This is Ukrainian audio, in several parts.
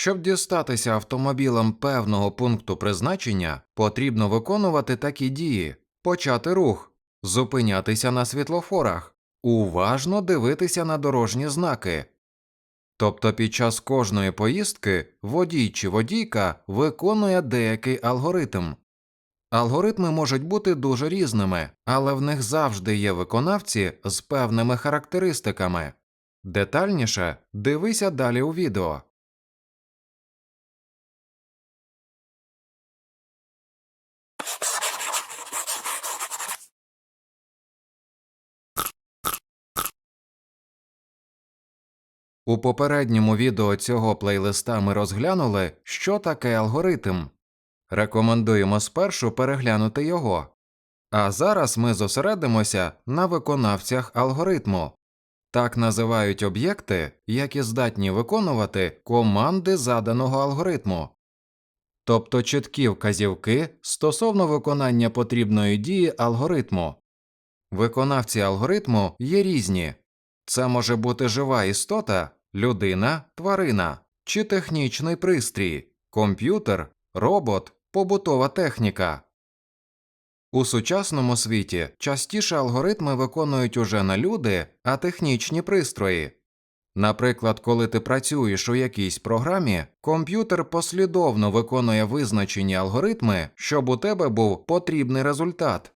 Щоб дістатися автомобілем певного пункту призначення, потрібно виконувати такі дії: почати рух, зупинятися на світлофорах, уважно дивитися на дорожні знаки. Тобто під час кожної поїздки водій чи водійка виконує деякий алгоритм. Алгоритми можуть бути дуже різними, але в них завжди є виконавці з певними характеристиками. Детальніше дивися далі у відео. У попередньому відео цього плейлиста ми розглянули, що таке алгоритм. Рекомендуємо спершу переглянути його. А зараз ми зосередимося на виконавцях алгоритму. Так називають об'єкти, які здатні виконувати команди заданого алгоритму, тобто чіткі вказівки стосовно виконання потрібної дії алгоритму. Виконавці алгоритму є різні. Це може бути жива істота, людина, тварина чи технічний пристрій, комп'ютер, робот, побутова техніка. У сучасному світі частіше алгоритми виконують уже не люди, а технічні пристрої. Наприклад, коли ти працюєш у якійсь програмі, комп'ютер послідовно виконує визначені алгоритми, щоб у тебе був потрібний результат.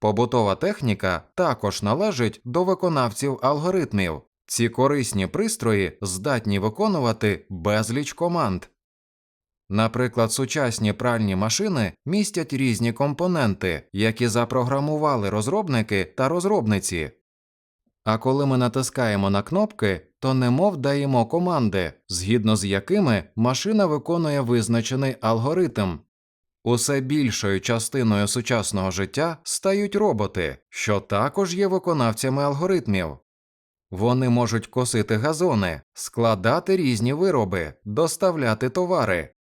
Побутова техніка також належить до виконавців алгоритмів. Ці корисні пристрої здатні виконувати безліч команд. Наприклад, сучасні пральні машини містять різні компоненти, які запрограмували розробники та розробниці. А коли ми натискаємо на кнопки, то немов даємо команди, згідно з якими машина виконує визначений алгоритм. Усе більшою частиною сучасного життя стають роботи, що також є виконавцями алгоритмів. Вони можуть косити газони, складати різні вироби, доставляти товари.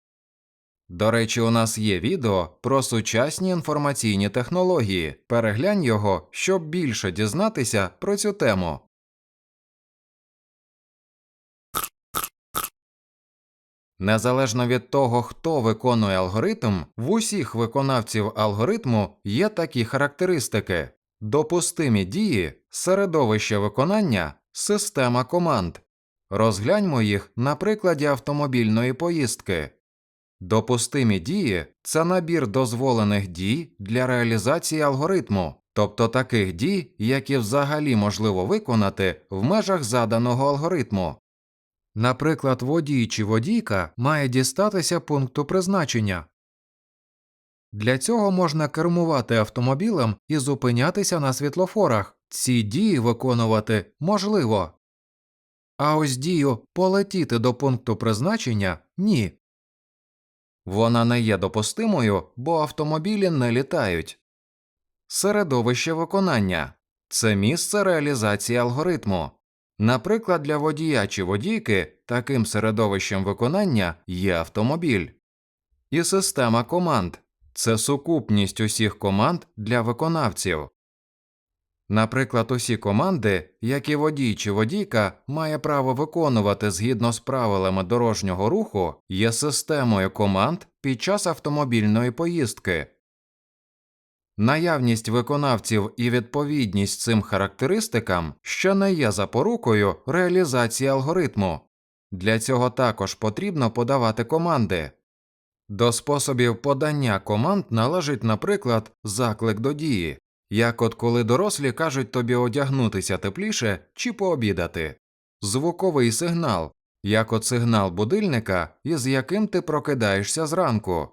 До речі, у нас є відео про сучасні інформаційні технології. Переглянь його, щоб більше дізнатися про цю тему. Незалежно від того, хто виконує алгоритм, в усіх виконавців алгоритму є такі характеристики: допустимі дії, середовище виконання, система команд. Розгляньмо їх на прикладі автомобільної поїздки. Допустимі дії це набір дозволених дій для реалізації алгоритму, тобто таких дій, які взагалі можливо виконати в межах заданого алгоритму. Наприклад, водій чи водійка має дістатися пункту призначення. Для цього можна кермувати автомобілем і зупинятися на світлофорах. Ці дії виконувати можливо. А ось дію полетіти до пункту призначення ні. Вона не є допустимою, бо автомобілі не літають. Середовище виконання це місце реалізації алгоритму. Наприклад, для водія чи водійки таким середовищем виконання є автомобіль. І система команд це сукупність усіх команд для виконавців. Наприклад, усі команди, які водій чи водійка має право виконувати згідно з правилами дорожнього руху, є системою команд під час автомобільної поїздки. Наявність виконавців і відповідність цим характеристикам ще не є запорукою реалізації алгоритму. Для цього також потрібно подавати команди. До способів подання команд належить, наприклад, заклик до дії, як от коли дорослі кажуть тобі одягнутися тепліше чи пообідати, звуковий сигнал, як от сигнал будильника, із яким ти прокидаєшся зранку,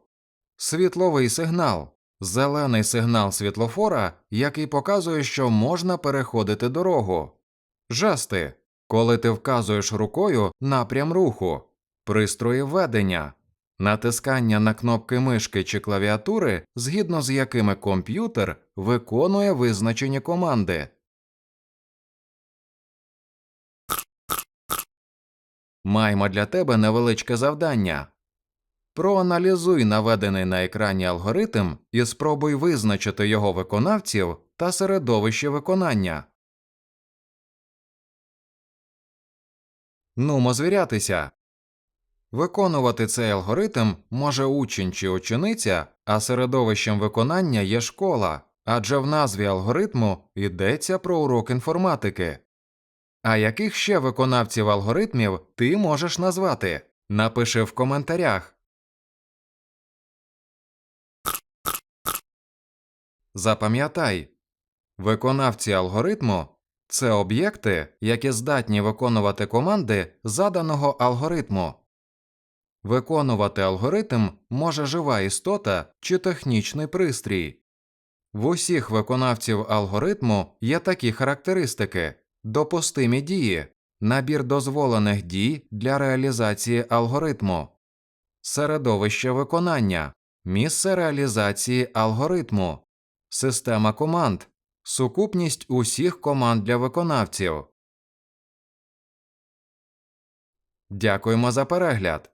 світловий сигнал, зелений сигнал світлофора, який показує, що можна переходити дорогу, жести, коли ти вказуєш рукою напрям руху, пристрої ведення, натискання на кнопки мишки чи клавіатури, згідно з якими комп'ютер виконує визначені команди. Маємо для тебе невеличке завдання. Проаналізуй наведений на екрані алгоритм і спробуй визначити його виконавців та середовище виконання. Нумо звірятися. Виконувати цей алгоритм може учень чи учениця, а середовищем виконання є школа, адже в назві алгоритму йдеться про урок інформатики. А яких ще виконавців алгоритмів ти можеш назвати? Напиши в коментарях. Запам'ятай, виконавці алгоритму це об'єкти, які здатні виконувати команди заданого алгоритму. Виконувати алгоритм може жива істота чи технічний пристрій. В усіх виконавців алгоритму є такі характеристики: допустимі дії, набір дозволених дій для реалізації алгоритму, середовище виконання, місце реалізації алгоритму, система команд, сукупність усіх команд для виконавців. Дякуємо за перегляд.